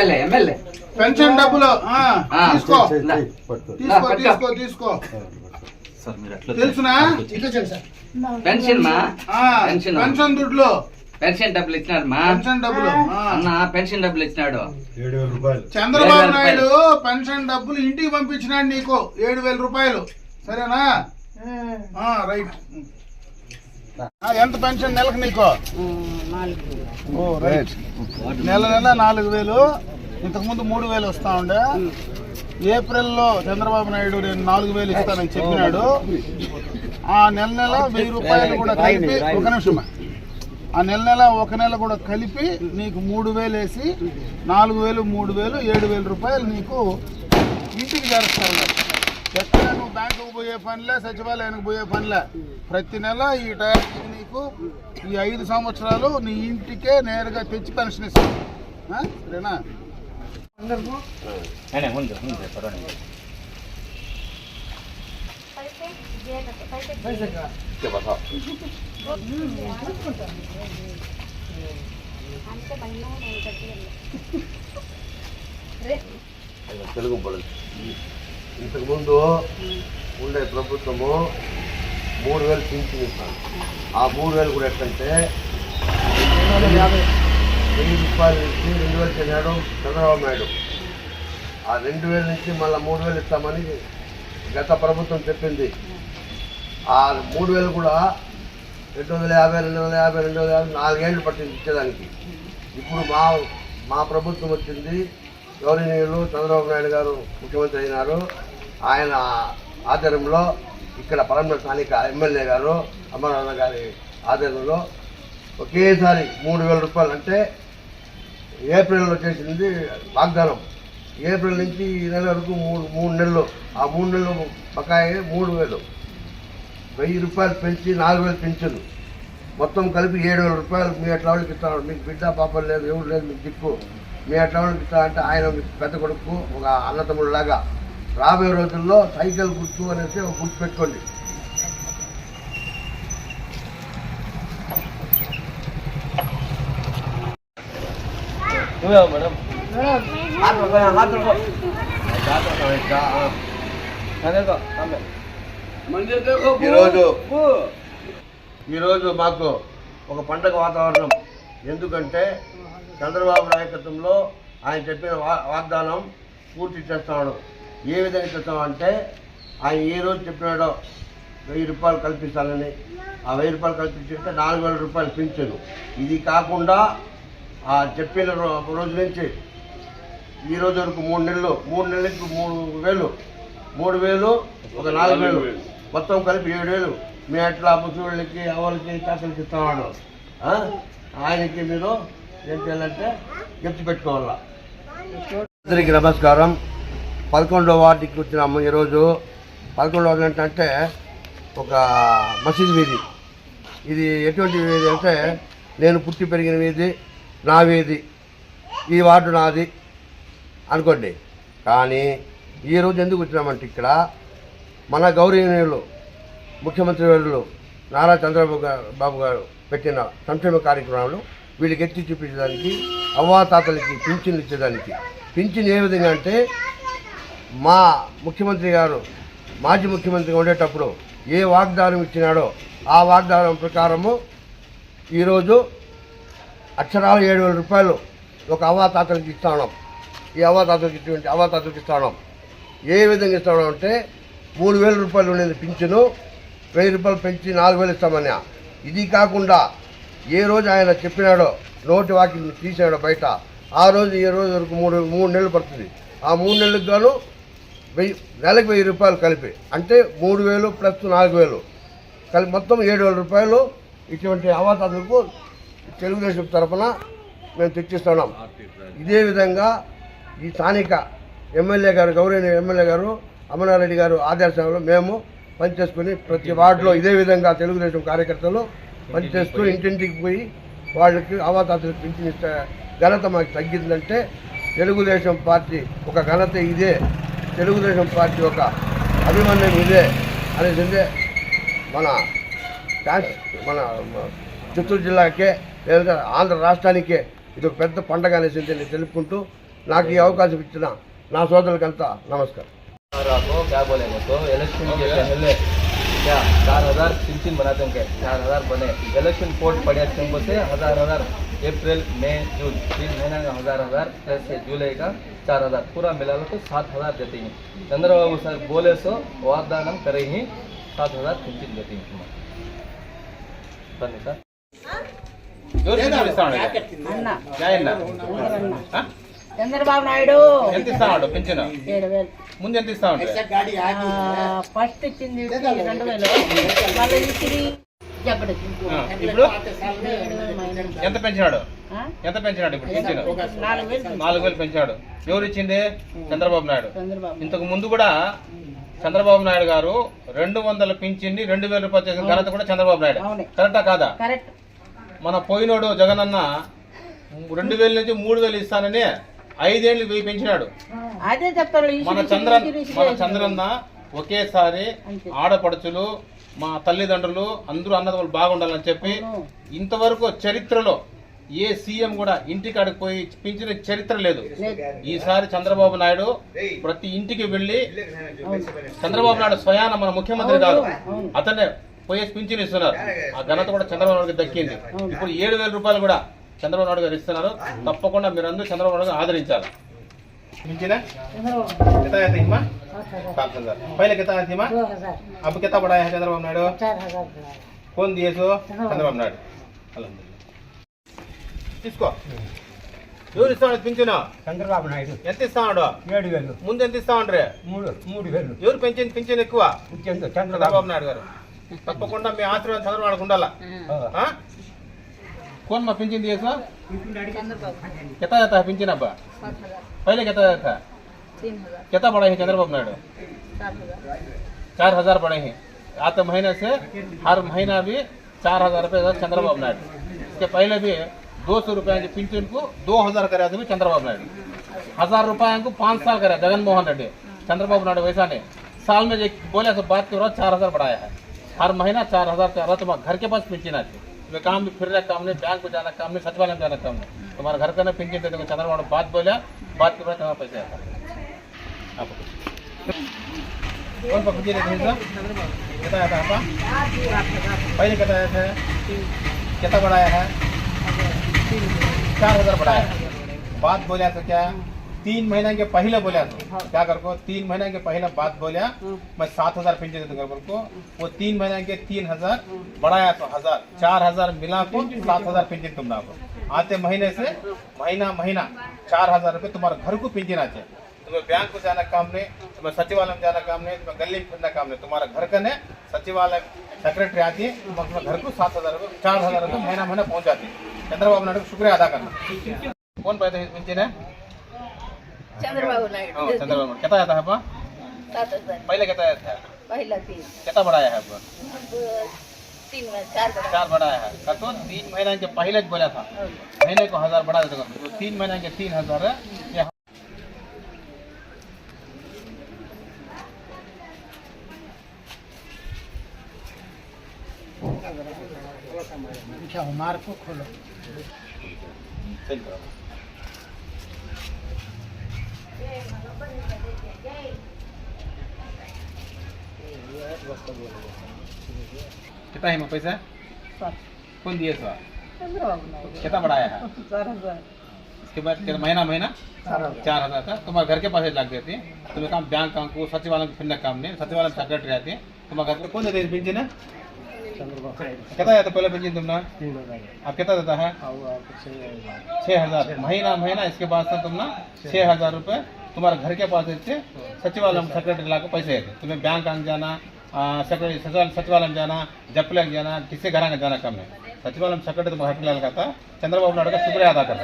MLA MLA pension డబ్బులు ఆ, ఆ, తీసుకో. తీసుకో. తీసుకో తీసుకో తెలుసునా? పెన్షన్ మా ఆ, పెన్షన్. పెన్షన్ దుడ్లు. పెన్షన్ డబ్బులు ఇచ్చినాడు మా పెన్షన్ డబ్బులు. అన్న పెన్షన్ డబ్బులు ఇచ్చినాడు. చంద్రబాబు నాయుడు పెన్షన్ డబ్బులు ఇంటికి పంపించినాడు నీకు ఏడు వేల రూపాయలు. సరేనా? ఆ, రైట్. ఆ, ఎంత పెన్షన్ నెలకు నీకు? ఓ, రైట్ నెల నెల నాలుగు వేలు. ఇంతకుముందు మూడు వేలు వస్తా ఉండే. ఏప్రిల్లో చంద్రబాబు నాయుడు నేను నాలుగు వేలు ఇస్తానని చెప్పినాడు. ఆ నెల నెల వెయ్యి రూపాయలు కూడా కలిపి ఒక నిమిషం. ఆ నెల నెల ఒక నెల కూడా కలిపి నీకు మూడు వేలు వేసి నాలుగు వేలు మూడు వేలు ఏడు వేల రూపాయలు నీకు ఇంటికి చేరుస్తా ఉన్నారు బ్యాంకుకు పోయే పనిలే సచివాలయానికి పోయే పనిలే ప్రతి నెల ఈ టైంకి నీకు ఈ ఐదు సంవత్సరాలు నీ ఇంటికే నేరుగా తెచ్చి పెన్షన్ ఇస్తాను? సరేనా? తెలుగు పడదు ఇంతకుముందు ఉండే ప్రభుత్వము మూడు వేలు పింఛన్ ఇస్తాను. ఆ మూడు వేలు కూడా ఎట్టంటే వెయ్యి రూపాయలు ఇచ్చి రెండు వేలు తిన్నాడు చంద్రబాబు నాయుడు. ఆ రెండు వేల నుంచి మళ్ళీ మూడు వేలు ఇస్తామని గత ప్రభుత్వం చెప్పింది. ఆ మూడు వేలు కూడా రెండు వందల యాభై రెండు వందల యాభై రెండు వందల యాభై నాలుగేళ్ళు పట్టింది ఇచ్చేదానికి. ఇప్పుడు మా మా ప్రభుత్వం వచ్చింది. గౌరవనీయులు చంద్రబాబు నాయుడు గారు ముఖ్యమంత్రి అయినారు. ఆయన ఆధ్వర్యంలో ఇక్కడ పరమ స్థానిక ఎమ్మెల్యే గారు అమరనాథ గారి ఆధ్వర్యంలో ఒకేసారి మూడు వేల రూపాయలు అంటే ఏప్రిల్లో చేసింది వాగ్దానం. ఏప్రిల్ నుంచి ఈ నెల వరకు మూడు మూడు నెలలు. ఆ మూడు నెలలు బకాయి మూడు వేలు. వెయ్యి రూపాయలు పెంచి నాలుగు వేలు పెంచును. మొత్తం కలిపి ఏడు వేల రూపాయలు మీ అట్లా వాళ్ళకి ఇస్తాను మీకు బిడ్డ పాపం లేదు ఎవరు లేదు మీకు దిక్కు. మీ అట్లా వాళ్ళకి ఇస్తానంటే ఆయన పెద్ద కొడుకు ఒక అన్నతమ్ముడులాగా రాబోయే రోజుల్లో సైకిల్ గుర్తు అనేసి ఒక గుర్తు పెట్టుకోండి. ఈరోజు ఈరోజు మాకు ఒక పండగ వాతావరణం. ఎందుకంటే చంద్రబాబు నాయకత్వంలో ఆయన చెప్పిన వా- వాగ్దానం పూర్తి చేస్తున్నాడు ఏ విధంగా చేస్తామంటే ఆయన ఏ రోజు చెప్పినాడో వెయ్యి రూపాయలు కల్పిస్తానని. ఆ వెయ్యి రూపాయలు కల్పించుంటే నాలుగు వేల రూపాయలు పింఛను. ఇది కాకుండా ఆ చెప్పిన రో- రోజు నుంచి ఈ రోజు వరకు మూడు నెలలు మూడు నెలలకు మూడు వేలు మూడు వేలు ఒక నాలుగు వేలు. మొత్తం కలిపి ఏడు వేలు. మీ అట్లా ముసలిళ్ళకి అవలకి తాతలకి ఇస్తామన్నాడు ఆ? ఆయనకి మీరు ఏం చేయాలంటే గెలిచి పెట్టుకోవాలా. అందరికి నమస్కారం. పదకొండవ వార్డుకి వచ్చినాము ఈరోజు. పదకొండవ వార్డు ఏంటంటే ఒక మసీద్ వీధి. ఇది ఎటువంటి వీధి అంటే నేను పుట్టి పెరిగిన వీధి నా వీధి. ఈ వార్డు నాది అనుకోండి. కానీ ఈరోజు ఎందుకు వచ్చినామంటే ఇక్కడ మన గౌరవనీయులు ముఖ్యమంత్రి వర్యులు నారా చంద్రబాబు గారు బాబు గారు పెట్టిన సంక్షేమ కార్యక్రమాలు వీళ్ళకి ఎత్తి చూపించడానికి అవ్వాతాతలకి పింఛన్లు ఇచ్చేదానికి. పింఛన్ ఏ విధంగా అంటే మా ముఖ్యమంత్రి గారు మాజీ ముఖ్యమంత్రిగా ఉండేటప్పుడు ఏ వాగ్దానం ఇచ్చినాడో ఆ వాగ్దానం ప్రకారము ఈరోజు అక్షరాలు ఏడు వేల రూపాయలు ఒక అవాతాతలకు ఇస్తాడం ఈ అవాతాతలకు ఇటువంటి అవాతాతలకు ఇస్తా ఏ విధంగా ఇస్తా అంటే మూడు వేల రూపాయలు ఉండేది పింఛను వెయ్యి రూపాయలు పెంచి నాలుగు వేలు ఇస్తామని ఇది కాకుండా ఏ రోజు ఆయన చెప్పినాడో నోటి వాకింగ్ తీసాడో బయట ఆ రోజు ఈ రోజు వరకు మూడు మూడు నెలలు పడుతుంది. ఆ మూడు నెలలకు గాను వెయ్యి నెలకు వెయ్యి రూపాయలు కలిపి. అంటే మూడు వేలు ప్లస్ నాలుగు వేలు. కలిపి మొత్తం ఏడు వేల రూపాయలు ఇటువంటి అవాతాలకు తెలుగుదేశం తరఫున మేము తెచ్చిస్తున్నాం. ఇదే విధంగా ఈ స్థానిక ఎమ్మెల్యే గారు గౌరవనీయ ఎమ్మెల్యే గారు అమరారెడ్డి గారు ఆదర్శంలో మేము పనిచేసుకుని ప్రతి వార్డులో ఇదే విధంగా తెలుగుదేశం కార్యకర్తలు పనిచేస్తూ ఇంటింటికి పోయి వాళ్ళకి అవాతాతలకు పింఛన్ ఘనత మాకు తగ్గిందంటే తెలుగుదేశం పార్టీ ఒక ఘనత ఇదే. తెలుగుదేశం పార్టీ యొక్క అభిమానం ఇదే అనేది మన మన చిత్తూరు జిల్లాకే లేదా ఆంధ్ర రాష్ట్రానికే ఇది ఒక పెద్ద పండగ అనేసి నేను తెలుపుకుంటూ నాకు ఈ అవకాశం ఇచ్చిన నా సోదరులకంతా నమస్కారం. क्या? चार हज़ार पिंचिन बनाते हैं क्या? चार हज़ार बने. इलेक्शन कोड पड़े तुमको से हज़ार हज़ार. अप्रैल मई जून. तीन महीना का हज़ार हज़ार. ये जुलाई का चार हज़ार. पूरा मिला लो तो सात हज़ार देते हैं. चंद्रबाबू सर बोले सो वाग्दान करे ही सात हज़ार पिंचिन देते हैं तुम्हारे. बने सर చంద్రబాబు నాయుడు. ఎంత ఇస్తాడు పింఛను? ఏడు వేలు. ముందు ఎంత ఇస్తా ఉంటే ఆ, ఫస్ట్ ఇచ్చింది రెండు వేలు. మళ్ళీ ఇచ్చింది ఇప్పుడు. ఎంత పెంచినాడు? ఎంత పెంచినాడు ఇప్పుడు పింఛను? నాలుగు వేలు పెంచాడు. ఎవరు ఇచ్చింది? చంద్రబాబు నాయుడు. చంద్రబాబు ఇంతకు ముందు కూడా చంద్రబాబు నాయుడు గారు రెండు వందల పింఛన్ని రెండు వేల రూపాయలు చేసిన ఘనత కూడా చంద్రబాబు నాయుడు. అవును. కరెక్టా కాదా? కరెక్ట్. మన పోయినోడు జగనన్న రెండు వేల నుంచి మూడు వేలు ఇస్తానని ఐదేళ్ళు వెయ్యి పెంచినాడు. అదే చెప్తాను మన చంద్రన్ మన చంద్రన్న ఒకేసారి. ఆడపడుచులు మా తల్లిదండ్రులు అందరూ అన్నదమ్ములు బాగుండాలని చెప్పి. ఇంతవరకు చరిత్రలో ఏ సీఎం కూడా ఇంటికాడికి పోయి పింఛన చరిత్ర లేదు. ఈసారి చంద్రబాబు నాయుడు ప్రతి ఇంటికి వెళ్ళి చంద్రబాబు నాయుడు స్వయాన మన ముఖ్యమంత్రి కాదు. అతనే పోయి పింఛన్ ఇస్తున్నారు. ఆ ఘనత కూడా చంద్రబాబు నాయుడుకి దక్కింది. ఇప్పుడు ఏడు వేల రూపాయలు కూడా చంద్రబాబు నాయుడు గారు ఇస్తున్నారు తప్పకుండా మీరందరూ చంద్రబాబు నాయుడు గారిని ఆదరించాలి పింఛనా कितना आया था हिमा सात हजार पहले कितना आया था हिमा अब कितना बढ़ाया है चंद्रबाबु नायडू कौन दिए सो चंद्रबाबु नायडू अल्हम्दुलिल्लाह తీసుకో ఎవరు ఇస్తాడు పింఛను చంద్రబాబు నాయుడు ఎంత ఇస్తాడు ఏడు వేలు ముందు ఎంత ఇస్తా ఉండ్రే మూడు మూడు వేలు ఎవరు పెంచింది పింఛన్ ఎక్కువ ఇచ్చేందు చంద్రబాబు చంద్రబాబు నాయుడు గారు తప్పకుండా మీ ఆశీర్వాదం చంద్రబాబు ఉండాలా हाँ? कौन में पिंचिन दिए सर कितना जाता है पिंचिन अब्बा पहले कितना जाता था कितना बड़ा है चंद्रबाबु नायडू चार हज़ार बड़े हैं आते महीने से हर महीना भी चार हज़ार रुपये देता चंद्रबाबु नायडू इसके पहले भी दो सौ रुपये की पिंचन को दो हज़ार कराया था चंद्रबाबु नायडू हज़ार रुपये को पाँच साल कराया जगन मोहन रेड्डी चंद्रबाबु नायडू वैसा नहीं साल में बोले तो बात के बाद चार हज़ार बढ़ाया है हर महीना चार हज़ार चार हज़ार घर के पास पिंचन आती है तुम्हें काम भी फिर रहा, काम नहीं बैंक को जाना काम नहीं सचिवालय में जाना काम नहीं। तुम्हारे घर का ना पिंचन देते नायडू बात बोला, बात के बाद तुम्हारा पैसा आता कौन पकड़ के रहते हैं सर कितना आया था आपका पहले आया था। कितना बढ़ाया है? चार हज़ार बढ़ाया। बात बोला तो क्या? तीन महीने के पहले बोला तो. क्या कर को तीन महीने के पहले बात बोला मैं सात हज़ार पेंशन देता कर को वो तीन महीने के तीन हज़ार बढ़ाया तो हज़ार. चार हज़ार मिला को सात हज़ार पेंशन तुम को. आते महीने से महीना महीना चार हज़ार रुपये तुम्हारे घर को पेंशन आते तुम्हें बैंक को जाना काम नहीं तुम्हें सचिवालय में जाना काम नहीं तुम्हें गली में फिरना काम नहीं. तुम्हारा घर का ने सचिवालय सेक्रेटरी आती है तुम अपने घर को सात हज़ार रुपये चार हज़ार रुपये महीना महीना पहुंचाती है. चंद्रबाबु नायडू शुक्रिया अदा करना. कौन पैदा पेंशन है चंद्रबाबू नायडू. चंद्रबाबू नायडू. कितना आता है आपका सात हज़ार. पहले कितना आया था पहला तीन. कितना बढ़ाया है आपका तीन चार बढ़ाया. चार बढ़ाया है। कतो? तीन महीना के पहले बोला था। हाँ। महीने को हज़ार बढ़ा देता तो तीन महीना के तीन हज़ार है। अच्छा हमारे को खोलो। कितना है पैसा कौन दिए सर कितना बढ़ाया है? इसके बाद महीना महीना? चार हज़ार। था। तुम्हारे घर के पास लग गए थे तुम्हें काम बैंक काम को सचिवालय में फिर काम नहीं। सचिवालय में रहते हैं। तुम्हारे घर पे कौन देते हैं पेंशन? है कितना आता पहले पेंशन तुमने? अब कितना देता है? छः हज़ार। महीना महीना। इसके बाद तुम ना छः हज़ार रुपये तुम्हारे घर के पास इच्छे सचिवालय में सेक्रेटरी लाकर पैसे येते तुम्हें बैंक हंग जाना सेक्रेटरी सचिवालय में जाना ಜಪ್ಲಾಗ जाना ಕಿಸೆ घरांग जाना कम है। सचिवालय में सेक्रेटरी तुम्हारा हटलाल का चंद्रबाबु नायडू का शुक्रिया अदा करता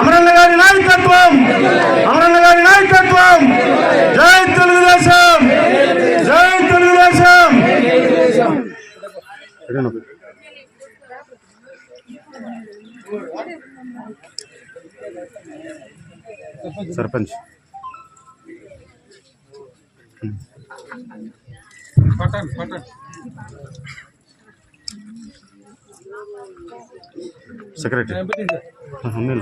अमरन लगारी नायकत्व अमरन लगारी नायकत्व सरपंच पटन पटन सेक्रेटरी हमें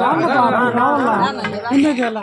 राम राम राम इन्हें गेला